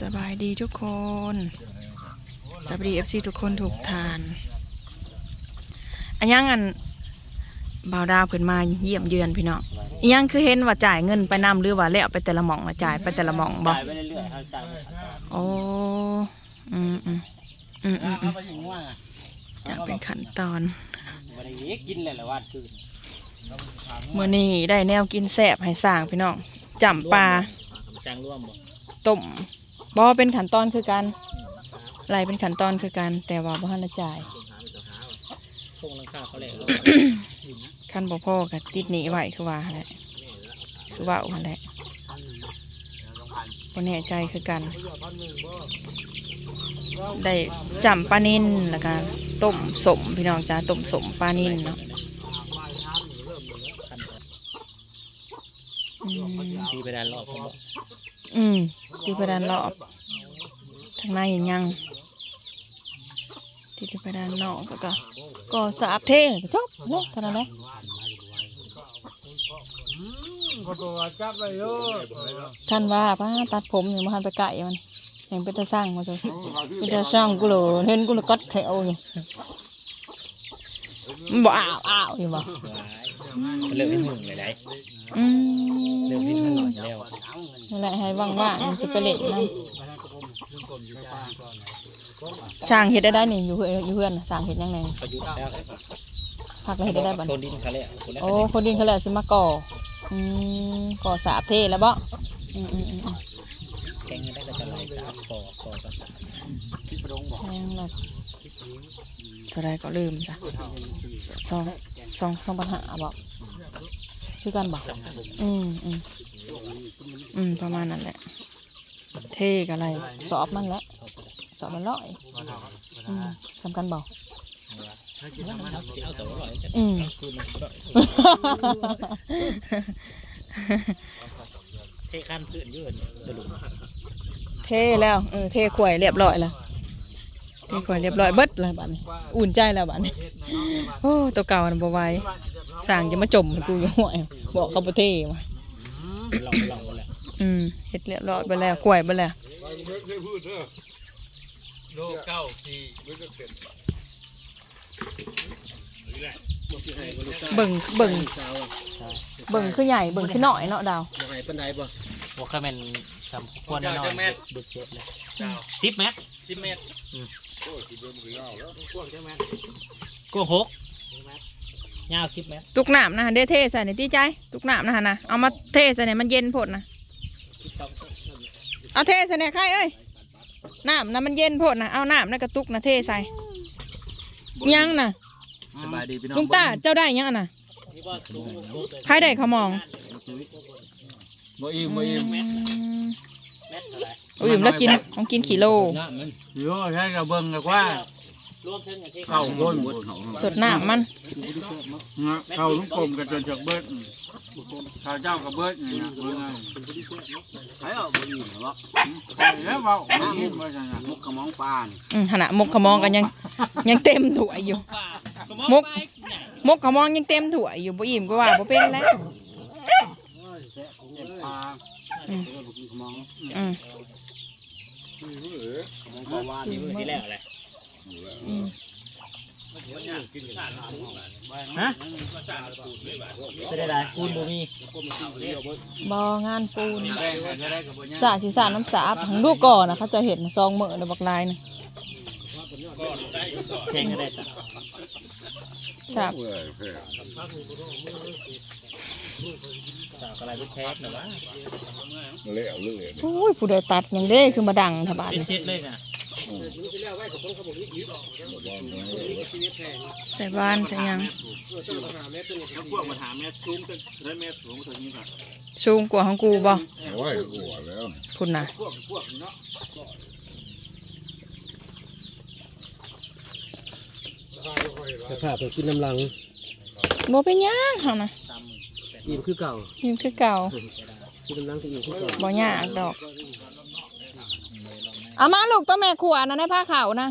สบายดีทุกคนสวัสดีเอฟซีทุกคนถูกทาน อันยังอันบ่าวดาวเพิ่นมาเยี่ยมเยือนพี่น้องอันยังคือเห็นว่าจ่ายเงินไปนำหรือว่าแล้วไปแต่ละหม่องละจ่ายไปแต่ละหม่องบ่จ่ายไปเรื่อยๆเขาจ่ายไปขั้นตอนโอ้อืมอืมอืมอืมอืเอามไปถึงว่าจะเป็นขั้นตอนบริเวกินเลยแหละว่าคือมื้อนี้ได้แนวกินแซ่บให้สร้างพี่น้องจำปลาจางร่วม บ่ต้มบ่เป็นขั้นตอนคือกันไล่เป็นขั้นตอนคือกัน แต่ว่าบ่ทันได้จ่ายพวกนังข้าวเขาแหละขั้นบ่พ่อกับติดหนีไว้คือว่าหั่นแหละคือว่าหั่นแหละบ่แน่ใจคือกัน ได้จำปลานินแล้วก็ต้มสมพี่น้องจ้าต้มสมปลานินเนาะอืมทีไปดันรอบเขาบอก อืมตีไปด้านรอบทางในยังตีไปด้านนอกแล้วก็ก็สาบเทก็จบเนาะเท่านั้นแหละก็ตัวจับไปเยอะท่านว่าป้าตัดผมอย่างมาหันไปไก่มันอย่างเป็นตาสร้างมาจ้ะเป็นตาสร้างกูเลยเห็นกูเลยกัดไข่เอาอยู่มันบอกอ้าวอ้าวอยู่บ่มันเริ่มที่หนึ่งเลยได้อืเริ่มมที่หนึ่งแล้ว นั่นแหละให้ว่างว่ามันสิไปเล่นนั่นสร้างเห็ดได้ได้นี่อยู่เพื่อนอยู่เพื่อนน่ะสร้างเห็ดยังไงประยุทธ์แล้วพักแล้วเห็ดได้ได้บ่โซนดินเขาเลยคนแรกโอ้คนดินเขาแหละสิมาก่ออืมก่อสาบเทแล้วบ่อืมอืมอืมอืมแกงได้ก็จะไล่สามคอคอก็สามแพงละเท่าไรก็ลืมจ้ะสองสองสองปัญหาบอกคือกันบอกอืมอืม อืม ประมาณนั้นแหละ เทกอะไร สอบมันแหละสอบมันร้อยอืมสำคัญบอกเอาสองร้อยอืมคือเทขั้นพื้นยืดตลุมเทแล้วเออเทขวยเรียบร้อยแล้วเทขวยเรียบร้อยเบิดแล้วบัดนี้อุ่นใจแล้วบัดนี้โอ้ตัวเก่าน่ะบ่ไหวสั่งจะมาจมกูอยู่ห่วยบอกเขาบ่เทมาล องลองแหละอืมเฮ็ดเรียบร้อยไปแล้วขวยไปแล้วโลเก้าปีเบิ่งเบิ่งเบิ่งคือใหญ่เบิ่งคือน้อยเนาะดาวยังไงเป็นไรบ่ว่าแค่เป็นสามควรแน่นอนดูเช็ดเลยสิบเมตรสิบเมตรกวางหกยาวสิบเมตรตุกน้ำนะเด้เทใส่ในตีใจ ตุกน้ำนะฮะนะเอามาเทใส่ในมันเย็นโพดนะ เอาเทใส่ในใครเอ้ยน้ำนะมันเย็นโพดนะเอาน้ำในะกระตุกนะเทใส่ยังนะสบายดีพี่น้องลุงตาเจ้าได้ยังอะนะนี่ว่าสูงสูงใครได้เขามองบ่อิ่มบ่อิ่มอืมเมตรเท่าไหร่อุ้ยแล้วกินต้องกินขี่โลโย่ใช่กับเบิ่งกับว่า รวมถึงอย่างที่เข้าก้นสดน้ำมันเข้าลุงกลมกับจนจากเบิดข้าวเจ้ากับเบิดนี่นะเบิ่งเอาใช่เอาบ่อิ่มหรอแล้วเว้าบ่อิ่มว่าจังมุกกระมองปลาอืมขณะมกขมองกันยัง ยังเต็มถ้วยอยู่มุกมกขมองยังเต็มถ้วยอยู่บ่อิ่มก็ว่าบ่เป็นแล้วปลาอืมอืมที่แรกอะไรอืม ฮะไม่ได้ไรคูณบ่มีบ่งานปูนแรงจะได้กับบ่ยากสาสิสาน้ำสาบลูกก่อนนะเขาจะเห็นซองเหมือในบักลายนะเพลงก็ได้จ้ะฉาบสาวอะไรเป็นแคสนะวะโอ้ยผู้ใดตัดหยังเด้คือมาดังทบาทเป็นนี่เซตเลยนะ ใส่บ้านใส่หยังพวกมาหาแม่ซุ้มกันได้แม่สูงเท่านี้ครับสูงกว่าของกูบ่โอ้ยกลัวแล้วพุ่นน่ะพวกพวกเนาะสภาพเป็นขึ้นน้ำลังบ่เป็นหยังเฮานะอิ่มคือเก่ายังคือเก่าขึ้นน้ำลังก็อิ่มคือเก่าบ่ยากดอก เอามาลูกตัวแม่ขวานะในผ้าขาวนะ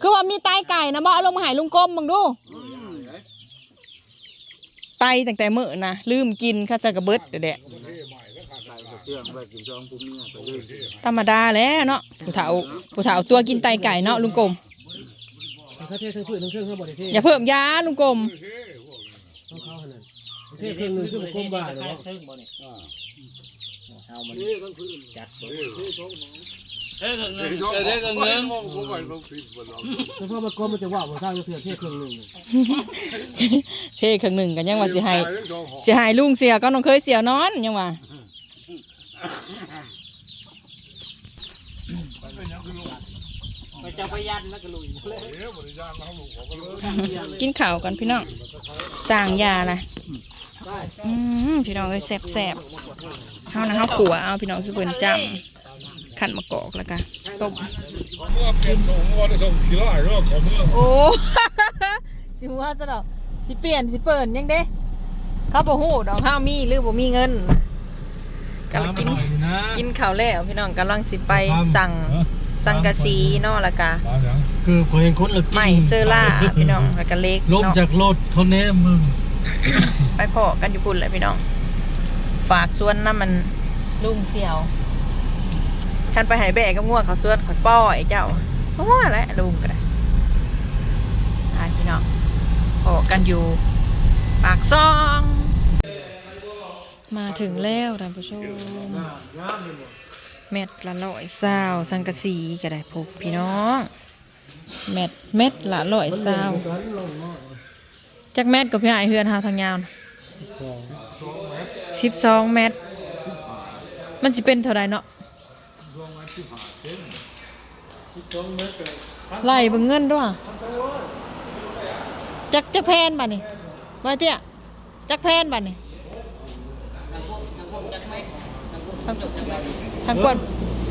คือว่ามีไตไก่นะบ่เอาลงมาใหายลุงกลมมึงดู ไตตั้งแต่มื้อนะลืมกินข้าจะกระเบิดเดี๋ยวแดะกินชื่องไว้กินช่องพวกนี้ไปเลยธรรมดาแหล้วเนาะผู้เฒ่าผู้เฒ่าตัวกินไตไก่เนาะลุงกลมถ้าเททั้งพืชทั้งเครื่องเขาบริเทศอย่าเพิ่มยาลุงกลมต้องเข้าขนาดเทเครื่องหนึงขึ้นมาคุ้มบ้าหรือว่าเชิงบ่เนี่ย เอามันจัดบ่เด็กก็เงินแต่พอมันก้มมันจะว่ามันข้างจะเสียเทเครื่องหนึงเท่ครึ่งหนึ่งกันยังว่าสิให้สิให้ลุงเสียก็น้องเคยเสียนอนยังว่าไปจะไปยันแล้วก็ลุยเลยกินข้าวกันพี่น้องสร้างยาละอืมพี่น้องเอ้ยแซ่บๆเฮานะเฮาขัวเอาพี่น้องคือเพิ่นจำ ขันมะกอกแล้วก็ต้มกินผมว่าได้ต้องขี้ไล่ก็ขอเมื่อโอ้สิว่าซะดอกสิเปลี่ยนสิเปิ่นยังเด้เขาบ่ฮู้ดอกเฮามีหรือบ่มีเงินกำลังกินกินข้าวแล้วพี่น้องกำลังสิไปสั่งสังกะสีเนาะแล้วก็ตามยังคือพอเห็นคนละไม้เซอร่าพี่น้องแล้วก็เล็กลงเนาะจากรถเขาแน่มึงไปพอกันอยู่พุ่นเลยพี่น้อง ฝากสวนน้ำมันลุงเสี่ยว คันไปหายแบกกับง่วงเขาสวนขอยป้อยเจ้าเพราะว่าแหละลุงก็ได้ไปพี่น้องพอกันอยู่ ปากซอง มาถึงแล้วท่านผู้ชมเม็ดละร้อยซาวสังกะสีก็ได้พบพี่น้องเม็ดเม็ดละร้อยซาวจักเม็ดกับพี่ไอเฮือนหาทางยาวสิบสองเม็ดมันสิเป็นเท่าไรเนาะ ไล่เบิ่งเงินด้วยจักจักแพนบ่นี่ว่าเตี้ยจักแพนบ่นี่ทางทางกวน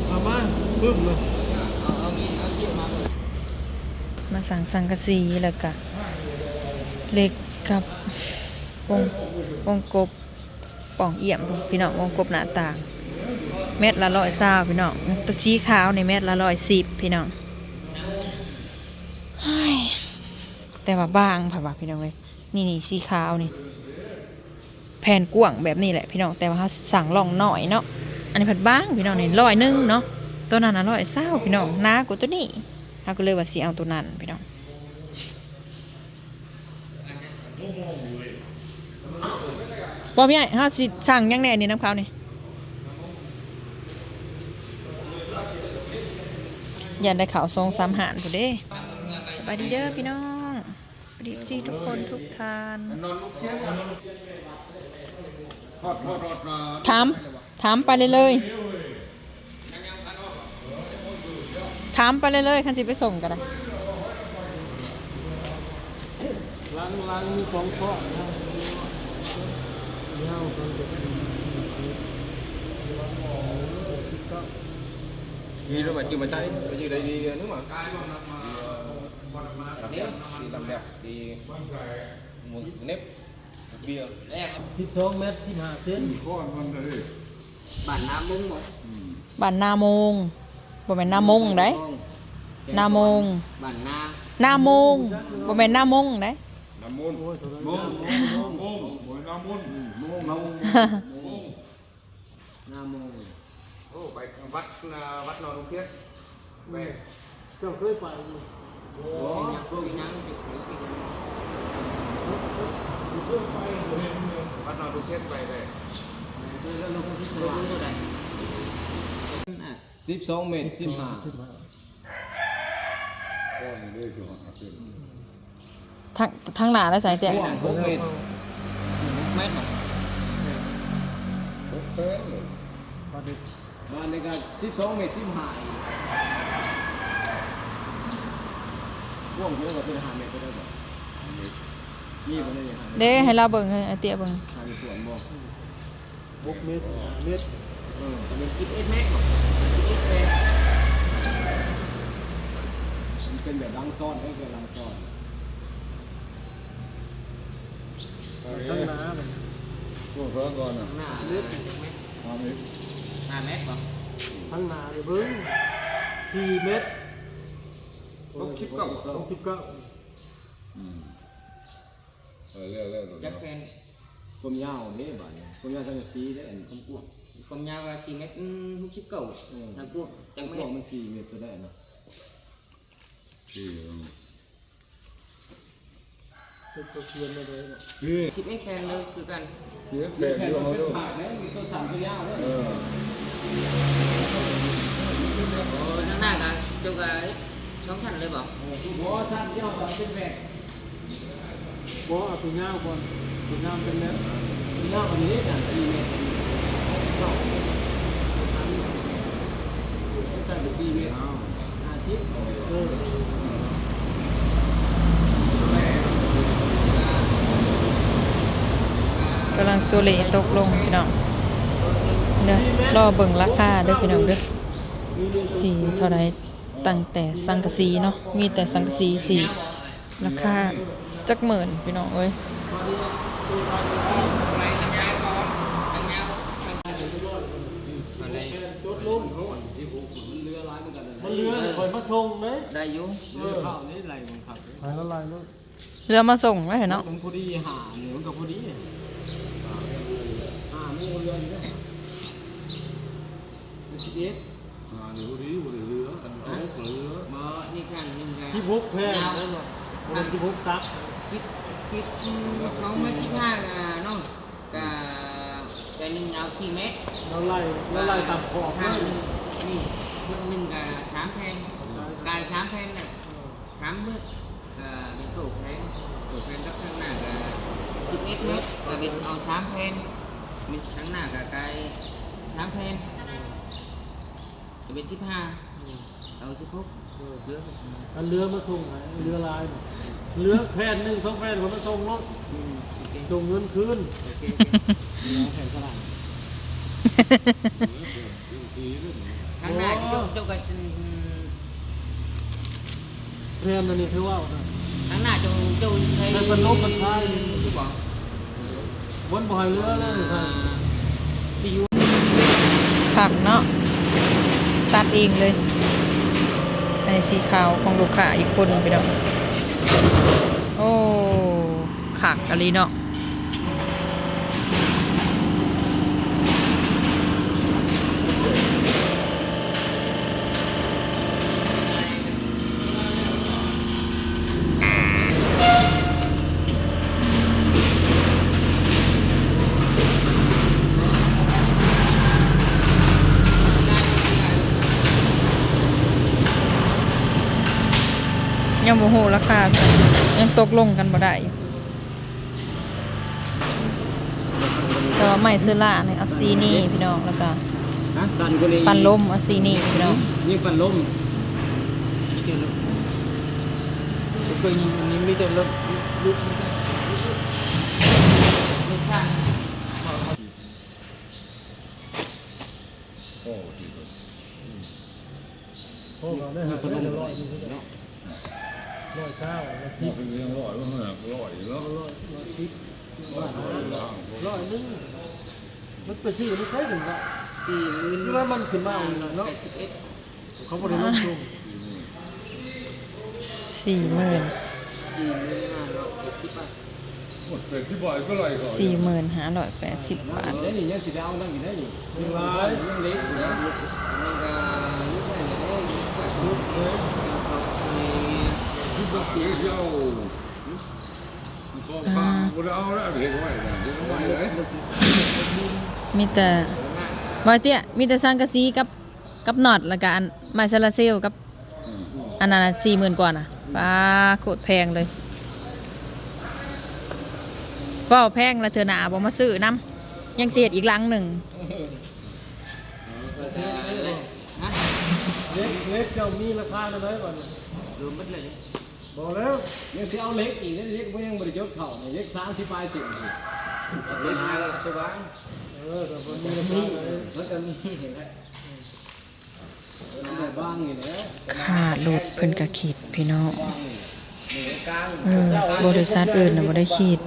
เอามาปึ้มเลยมาสั่งสังกะสีแล้วก็เหล็กกับวงวงกบป่องเอี่ยมพี่น้องวงกบหน้าต่าง เม็ดละร้อยซาพี่น้องตัวสีขาวในเม็ดละร้อยสิบพี่น้องแต่ว่าบางผ่าว่าพี่น้องเลยนี่นี่สีขาวนี่แผ่นกว้างแบบนี้แหละพี่น้องแต่ว่าเขาสั่งลองหน่อยเนาะอันนี้ผัดบางพี่น้องนี่ร้อยหนึงเนาะตัวนั้นน่ะร้อยเศร้าพี่น้องหนากว่าตัวนี้เขาก็เลยว่าสีเอาตัวนั้นพี่น้องบอพี่ไอ้เขาสิสั่งยังแน่นี่น้ำขาวนี่ อย่าได้ข่าวทรงสามหารผู้เด้สบายดีเด้อพี่น้องสวัสดีจีทุกคนทุกท่านถามถามไปเลยเลยถามไปเลยเลยคันสิไปส่งกันนะล้างล้างมีสองข้อนะเงาคนเด็ก đi rồi mà chưa mà chạy bây giờ đây đi nước mà làm đẹp đi làm đẹp đi một nếp một bia สิบสองเมตรสิบห้าเซนข้อนมันเลยบ้านนาโมงบ่แม่นน ô bài vắt là vắt nó đúng thiết về เจ้าเคยไป vắt nó đúng thiết về về สิบสองเมตรสิบห้าสิบ ห้าข้อนเลยสิหักเป็นทางทางหน้าแล้วใส่แต่กว้างหกเมตรแม่นบ่หกแป้งเลยพอดีบ้านนี้ก็สิบสองเมตรสิบห้าอีกกว้างเท่ากับเป็นห้าเมตรก็ได้บ่นี่มันได้ห้าเมตรเด้ให้เราเบิ่งให้ไอ้เตี้ยเบิ่งห้าเมตรส่วนบ่หกเมตรห้าเมตรเออเป็นคิดเอ็ดแม็กบ่คิดเอ็ดแม็กมันเป็นแบบลังซ่อนก็เป็นลังซ่อนตั้งน้ำมันพวกเพิ่งก่อนอะหน้าเมตรทำอีก ห้าแม็กบ่ตั้งน้ำเลยเบิ้งสี่เมตรหกสิบเก้าหกสิบเก้าอืมเออเรื่อยๆตัวจัเนาะกแฟนความยาวนี่บ้านเนี่ยความยาวสังกะสีได้อันความกว้าง ความยาวว่า4เมตรอืม69ทางกว้างจัจังงเมพวตกรมันสี่เมตรตัวได้นะที่เป็นตัวเทียนมาเลยเนาะคือ11แคนเลยคือกันเสียแผ่นอยู่เขาด้วย ผ่าแล้วมีตัวสั่นตัวยาวเลยเออ โอ้างหน้าก็เจ้าก็ช่องทันเลยบ่หัวสั่นยวแบบเป็นแบกบ่เอาตัวย่าก่อนตัวย่าเป็นแล้วยาวกว่านี้นะสี่เมตรสั่นไปสี่เมตรห้าสิบเออกำลังโซเลตกลงพี่น้อง เดี๋ยวรอเบิ่งราคาเด้อพี่น้องเด้อสีเท่าไรตั้งแต่สังกะสีเนาะมีแต่สังกะสีสีราคาจักหมื่นพี่น้องเอ้ยไปทางยาวก่อนทางยาวทางอะไรรถลงสิบหกมันเรือร้ายเหมือนกันนะมันเรือคอยมาส่งไหมได้อยู่เรือเข้านี่ไหลบังคับหายละลายแล้วเรือมาส่งแล้วเห็นเนาะมันพอดีหาเหนือกับพอดีหานี่เรืออยู่ด้วย สิบเอ็ดอ่าเดี๋ยวนี้บริเรืออันเขาเรือบ่นี่กันนี่กันที่บุกแพงแล้วเนาะมันที่บุกตักคิดคิดอืมเขามาสิบห้าอ่าน้องก็แต่หนึ่งยาวสี่เมตรเราไล่เราไล่ตามขอบห้าเลยหนึ่งนี่คนหนึ่งกับสามแผ่นกายสามแผ่นน่ะสามมือก็เป็นตู้แผ่นตู้แผ่นกับข้างหน้าก็สิบเอ็ดเมตรก็เป็นเอาสามแผ่นมีข้างหน้าก็กายสามแผ่นก็ เป็นสิบห้าเอาสิบหกเหลือก็สามอันเรือมาส่งไหนเรือลายน่ะเรือแผ่นหนึ่งสองแผ่นผมมาส่งรถอืมโอเคส่งเงินคืนโอเคเรือแข่งสลายข้างหน้าที่เจ้าเจ้าก็สิอืมแผ่นอันนี้คือว่านะ ข้างหน้าเจ้าเจ้าใช้ให้มันลบมันคลาย ที่บอกบนบ่อยเรือเลยใช่ ที่อยู่ผักเนาะ ตัดเองเลยในสีขาวของลูกค้าอีกคนไปเนาะโอ้ขากอะไรเนาะ ยังโมโหราคาพี่น้องยังตกลงกันบ่ได้อยู่แต่ว่าไม่ซื้อล่าเนี่ยเอาสีนี่พี่น้องแล้วก็นะสั่นกว่านี้ปันลมเอาสีนี่พี่น้องยิ่งปันลมเคยยิงอันนี้มีแต่รถลุกลูกค้าโอ้โอ้เราได้หาได้ร้อยหนึ่งเนาะ ร้อยเช้าร้อยที่สิบเป็นเรื่องร้อยว่าเหมือนร้อยแล้วร้อยร้อยสิบร้อยล่างร้อยหนึงมันเป็นสี่ไม่ใช่ถึงละสี่หมื่นคือว่ามันขึ้นมาเอาเนาะแปดสิบเอ็ดเขาบริลงทุนสี่หมื่นสี่หมื่นห้าร้อยเจ็ดสิบบาทหมดเป็นที่บ่อยก็เลยก่อนสี่หมื่นห้าร้อยแปดสิบบาทได้นี่ยังสิได้เอานั่งอยู่ได้นี่หนึ่งล้านยังเล็กอยู่นะอันก็ลูกค้าเนี่ยได้ลูกค้าลุ กเลยที่บ่เสียเที่ยวก็ข้างบ่ได้เอาแล้วเห็นไว้นะเห็นไว้เลยมีแต่บอยเตี้ยมีแต่สังกะสีกับกับน็อตแล้วก็อันไม้ซาลาเซลกับอันนั้นสี่หมื่นกว่าน่ะป้าโคตรแพงเลยว้าวแพงแล้วเธอหนาบอกมาซื้อน้ำยังเสียดอีกหลังหนึ่งฮะเล็กเล็กเจ้ามีราคาเท่าไหร่ก่อนรวมหมดเลย บอกแล้วยังสิเอาเล็กอีกเล็กบ่ยังบ่ได้ยกเข่าเล็กสามสิบปลายสิบเล็กมาตัวบ้างเออแต่มันมีราคาเลยมันจะมีเห็นไหมมันบ้างนี่นะค่ารถเพิ่นก็ขีดพี่น้องบ้างนี่นี่กลางเออบริษัทอื่นน่ะบ่ได้ขีด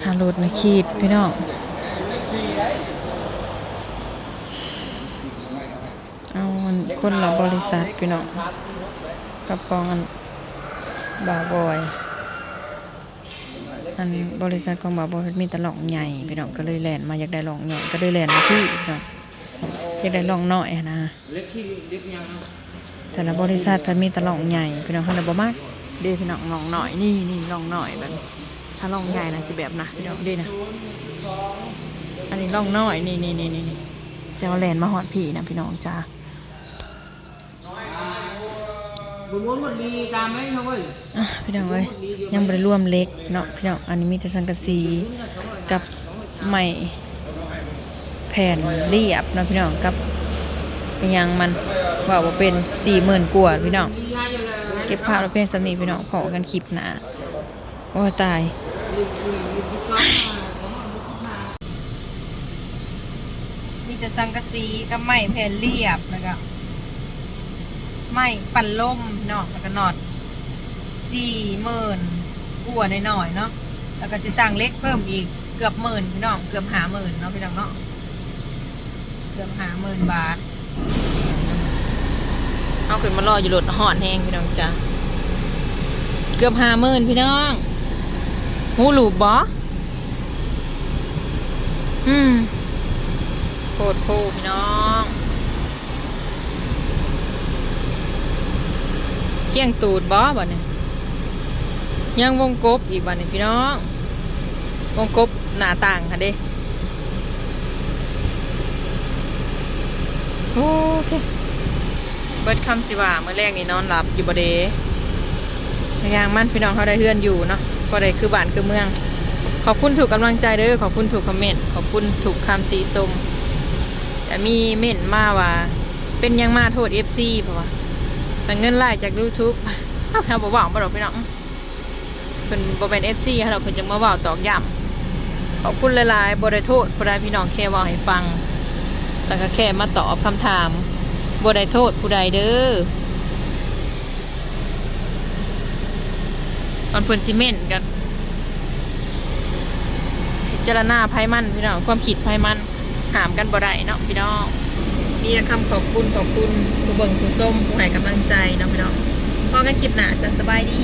ค่ารถน่ะขีดพี่น้องเอามันคนละบริษัทพี่น้องกับกองอัน บ่าวบอยอันบริษัทของบ่าวบอยมีแต่หลองใหญ่พี่น้องก็เลยแลนมาอยากได้หลองใหญ่ก็เลยแลนมาพี่พี่น้องอยากได้ลองน้อยหั้นนะเล็กที่เล็กยังเนะแต่ละบริษัทมันมีตลองใหญ่พี่น้องเขาเลยบ่มากเด้พี่น้องลองหน่อยนี่นี่ลองหน่อยแบบถ้าลองใหญ่นะสิแบบนะพี่น้องด้นะอันนี้ลองหน้อยนี่นี่นี่นี่นี่จะเอาแลนมาหอดพี่นะพี่น้องจ้า บุญวนหมดดีตามไหมครับเว้ยอะพี่น้องเอ้ยยังบริรวมเล็กเนาะพี่น้องอันนี้มีแต่สังกะสีกับไม้แผ่นเรียบเนาะพี่น้องกับอิหยังมันว่าว่าเป็นสี่หมื่นกว่าพี่น้องดีให้อยู่เลยเก็บภาพแล้วเพลงสนีพี่น้องพอกันคลิปหนาโอ้ยตายมีแต่สังกะสีกับไม้แผ่นเรียบแล้วก็ ไม้ปั่นล่มเนาะแล้วก็นอดสี่หมื่นกว่าหน่อยๆเนาะแล้วก็จะสั่งเล็กเพิ่มอีกเกือบหมื่นพี่น้องเกือบหาหมื่นเนาะพี่น้องเนาะเกือบหาหมื่นบาทเอาขึ้นมารออยู่รถหอนแห้งพี่น้องจ้าเกือบหาหมื่นพี่น้องหูหลูบบออืมโคตรโพพี่น้อง เกี้ยงตูดบอบ่เนี่ยยังวงกบอีกบ่เนี่ยพี่น้อง วงกบหน้าต่างค่ะเด้โอเคเบิดคำสิว่าเมื่อแรกนี่นอนหลับอยู่บ่เดยางมั่นพี่น้องเขาได้เฮือนอยู่เนาะก็ได้คือบ้านคือเมือง ขอบคุณถูกกำลังใจเด้อขอบคุณถูกคอมเมนต์ขอบคุณถูกคำติชมแต่มีเม่นมาว่า เป็นยังมาโทษ FC เพราะว่า เงินไล่จาก YouTube เอาเราบ่เว้าบ่ดอกพี่น้องเพิ่นบ่เป็น FC ให้เราเพิ่นจะมาเว้าตอกย้ำขอบคุณหลายๆบ่ได้โทษบ่ได้พี่น้องแค่เว้าให้ฟังแล้วก็แค่มาตอบคำถามบ่ได้โทษผู้ใดเด้อตอนเพิ่นสิเม่นกันพิจารณาไผมันพี่น้องความคิดไผมันหามกันบ่ได้เนาะพี่น้อง นี่คำขอบคุณขอบคุณผู้เบิ่งผู้ส้มผู้ให้กำลังใจนาะพี่น้องพ่อกันคลิปหนาจะสบายดี